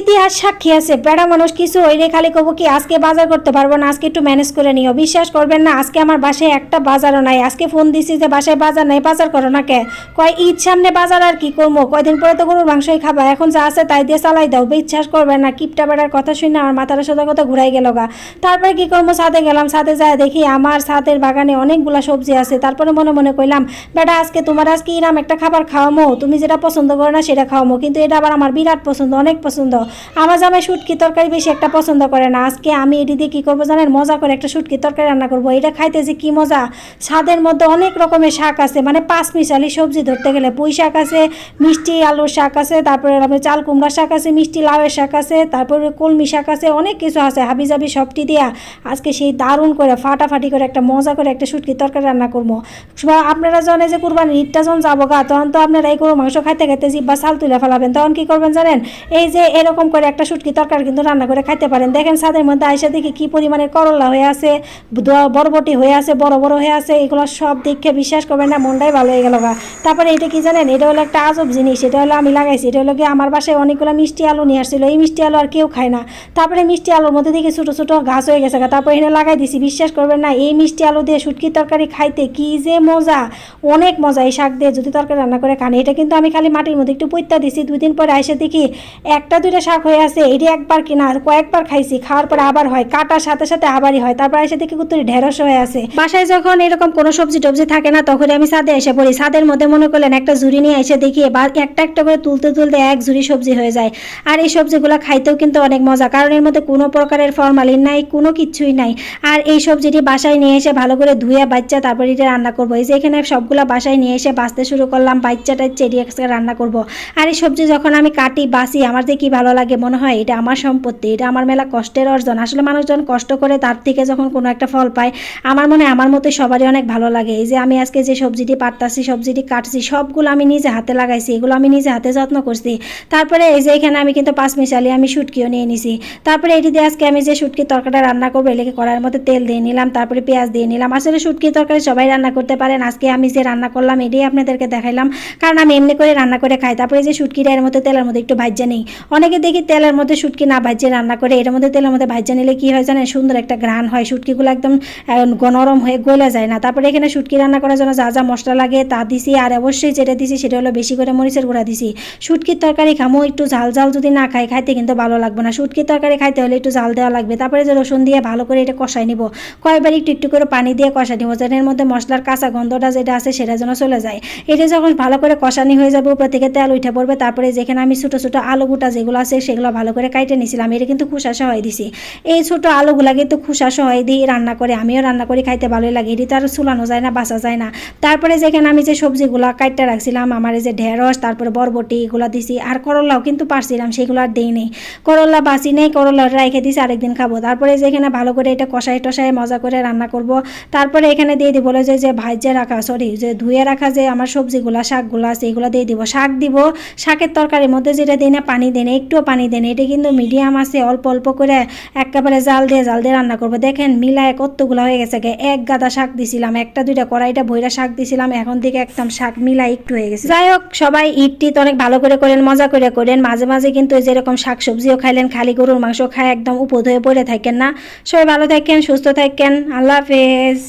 ইতিহাস সাক্ষী আছে। বেড়া মানুষ কিছু হইলে খালি কব কি, আজকে বাজার করতে পারব না, আজকে একটু ম্যানেজ করে নিও। বিশ্বাস করবেন না, আজকে আমার বাসায় একটা বাজারও নাই। আজকে ফোন দিছি যে বাসায় বাজার নাই, বাজার করো না কে? কয়, ঈদ সামনে বাজার আর কি করব? কয়দিন পরে তো গরুর মাংসই খাবা, এখন যা আছে তাই দিয়ে চালাই দাও। বিশ্বাস করবেন না, কিপটা বেড়ার কথা শুনে আমার মাথার সাথে কথা ঘুরাই গেল গা। তারপরে কি করব? সাথে গেলাম সাথে যায় দেখি আমার ছাদের বাগানে অনেকগুলা সবজি আছে। তারপরে মনে মনে কইলাম, বেটা, আজকে তোমার আজকে ইরাম একটা খাবার খাওয়ামো। তুমি যেটা পছন্দ করো না সেটা খাওয়ামো। কিন্তু এটা আবার আমার বিরাট পছন্দ, অনেক পছন্দ। আমার জামাই শুটকি তরকারি বেশি একটা পছন্দ করে না। আজকে আমি এটি দিয়ে কী করব জানেন? মজা করে একটা শুটকি তরকারি রান্না করব। এটা খাইতে যে কী মজা? স্বাদের মধ্যে অনেক রকমের শাক আছে মানে পাঁচ মিশালি সবজি ধরতে গেলে। পুঁই শাক আছে, মিষ্টি, আলুর শাক আছে, তারপরে আপনার চাল কুমড়া শাক আছে, মিষ্টি লাউয়ের শাক আছে, তারপরে কলমি শাক আছে, অনেক কিছু আছে হাবি জাবি সবটি দিয়া আজকে সেই দারুণ করে, ফাটাফাটি করে একটা মজা করে একটা শুটকি তরকারি রান্না করব। আপনারা জানে যে কুরবানির ঈদটা যখন যাব গা, তখন তো আপনারা এই গরু মাংস খাইতে খাইতে জিব্বা সাল তুলে ফেলাবেন। তখন কি করবেন জানেন? এই যে এরকম করে একটা শুটকি তরকারি কিন্তু রান্না করে খাইতে পারেন। দেখেন ছাদের মধ্যে আইসা দেখি কি পরিমাণে করলা হয়ে আছে বরবটি হয়ে আছে, বড় বড় হয়ে আছে, এগুলো সব দেখে বিশ্বাস করবেন না, মনটাই ভালো হয়ে গেল গা। তারপরে এটা কি জানেন? এটা হলো একটা আজব জিনিস, এটা হলো আমি লাগাইছি, এটা হলো কি আমার বাসায় অনেকগুলো মিষ্টি আলু নিয়ে আসছিল, এই মিষ্টি আলু আর কেউ খায় না। তারপরে মিষ্টি আলুর মধ্যে দেখি ছোটো ছোটো গাছ হয়ে গেছে। তারপরে এখানে লাগাই দিছি, বিশ্বাস করবেন না, এই মিষ্টি আলু দিয়ে শুটকি তরকারি খাইতে কি যে মজা, অনেক মজা এই শাক দিয়ে যদি তরকারি রান্না করে খান। এটা কিন্তু আমি খালি মাটির মধ্যে একটু পৈত্যা দিছি, দুই দিন পরে এসে দেখি একটা দুইটা শাক হয়ে আছে, এটি একবার কিনা, কয়েকবার খাইছি, খাওয়ার পরে আবার হয়, কাটার সাথে সাথে আবারই হয়, তারপর এসে দেখি কুতুরি ঢেঁড়স হয়ে আছে। বাসায় যখন এরকম কোনো সবজি টবজি থাকে না তখন আমি ছাদে এসে পড়ি। ছাদের মধ্যে মনে করলেন একটা ঝুড়ি নিয়ে এসে দেখি একটা একটা করে তুলতে তুলতে এক ঝুড়ি সবজি হয়ে যায়। আর এই সবজিগুলো খাইতেও কিন্তু অনেক মজা, কারণ এর মধ্যে কোনো প্রকারের ফরমালিন নাই, কোনো কিছুই নাই। আর এই সবজিটি বাসায় নিয়ে এসে ভালো করে ধুয়ে, বাচ্চা তারপরে এটা রান্না করব। এই যে এখানে সবগুলা বাসায় নিয়ে এসে বাঁচতে শুরু করলাম বাচ্চাটা চেরি একসাথে রান্না করব। আর এই সবজি যখন আমি কাটি বাসি আমার যে কি লাগে মনে হয়, এটা আমার সম্পত্তি, এটা আমার মেলা কষ্টের অর্জন। আসলে মানুষজন কষ্ট করে তার থেকে যখন কোনো একটা ফল পায়, আমার মনে আমার মতো সবারই অনেক ভালো লাগে। এই যে আমি আজকে যে সবজিটি পারতাছি, সবজিটি কাটছি, সবগুলো আমি নিজে হাতে লাগাইছি, এগুলো আমি নিজে হাতে যত্ন করছি। তারপরে এই যে এখানে আমি কিন্তু পাঁচ মিশালি আমি শুটকিও নিয়ে নিছি। তারপরে এটি দিয়ে আজকে আমি যে শুটকির তরকারিটা রান্না করব এলাকে করার মধ্যে তেল দিয়ে নিলাম, তারপরে পেঁয়াজ দিয়ে নিলাম। আসলে শুটকির তরকারি সবাই রান্না করতে পারেন, আজকে আমি যে রান্না করলাম এটাই আপনাদেরকে দেখাইলাম। কারণ আমি এমনি করে রান্না করে খাই, তারপরে যে শুটকিটা এর মধ্যে তেলের মধ্যে একটু ভাজ্যা নেই। অনেকে দেখি তেলের মধ্যে শুটকি না ভাজ্যে রান্না করে, এর মধ্যে তেলের মধ্যে ভাজ্যা নিলে কি হয় জানেন? সুন্দর একটা ঘ্রাণ হয়, শুটকিগুলো একদম নরম হয়ে গলে যায় না। তারপরে এখানে শুটকি রান্না করার জন্য যা যা মশলা লাগে তা দিছি, আর অবশ্যই যেটা দিছি সেটা হলো বেশি করে মরিচের গুঁড়া দিছি। শুটকির তরকারি খামো, একটু ঝাল ঝাল যদি না খাই, খাইতে কিন্তু ভালো লাগবে না। শুটকির তরকারি খাইতে হলে একটু ঝাল দেওয়া লাগবে। তারপরে যে রসুন দিয়ে ভালো করে এটা কষাই নিব। কয়েকবার একটু একটু করে পানি দিয়ে কষাই নিব, যেন এর মধ্যে মশলার কাঁচা গন্ধটা যেটা আছে সেটা যেন চলে যায়। এটা যখন ভালো করে কষানি হয়ে যাবে, উপর থেকে তেল উঠে পড়বে, তারপরে যেখানে আমি ছোটো ছোটো আলু গুটা যেগুলো আছে, সেগুলো ভালো করে কাইটে নিয়েছিলাম। এটা কিন্তু খুশা সহায় দিছি। এই ছোটো আলুগুলা কিন্তু খুশা সহায় দিয়ে রান্না করে, আমিও রান্না করে খাইতে ভালোই লাগে। এটি তো আর চুলানো যায় না, বাঁচা যায় না। তারপরে যেখানে আমি যে সবজিগুলো কাটতে রাখছিলাম, আমার এই যে ঢেঁড়স, তারপরে বরবটি এগুলো দিছি, আর করলাও কিন্তু পারছিলাম, সেগুলো আর দেই নেই। করলা বাসি নেই করলা রেখে দিছি, আরেকদিন খাব। তারপরে যেখানে ভালো করে এটা কষাই টষাই মজা করে রান্না করব। তারপরে এখানে দিয়ে দিব যে যে ভাজ্যে রাখা সরি যে ধুয়ে রাখা যে আমার সবজিগুলা, শাকগুলো আছে, এগুলো দিয়ে দিব। শাক দিব, শাকের তরকারির মধ্যে যেটা দিই না, পানি দেন একটুও পানি দেন এটা কিন্তু মিডিয়াম আছে, অল্প অল্প করে একেবারে জাল দিয়ে জাল দিয়ে রান্না করব। দেখেন মিলায় কতগুলো হয়ে গেছে। এক গাদা শাক দিছিলাম, একটা, দুইটা কড়াইটা ভৈরা শাক দিছিলাম, এখন থেকে একদম শাক মিলাই একটু হয়ে গেছে। যাই হোক, সবাই ঈদ টিদ অনেক ভালো করে করেন, মজা করে করেন। মাঝে মাঝে কিন্তু যেরকম শাক সবজিও খাইলেন, খালি গরুর মাংস খায়, একদম উপদ হয়ে পড়ে থাকেন না। সবাই ভালো থাকেন, সুস্থ থাকেন। আল্লাহ হাফেজ।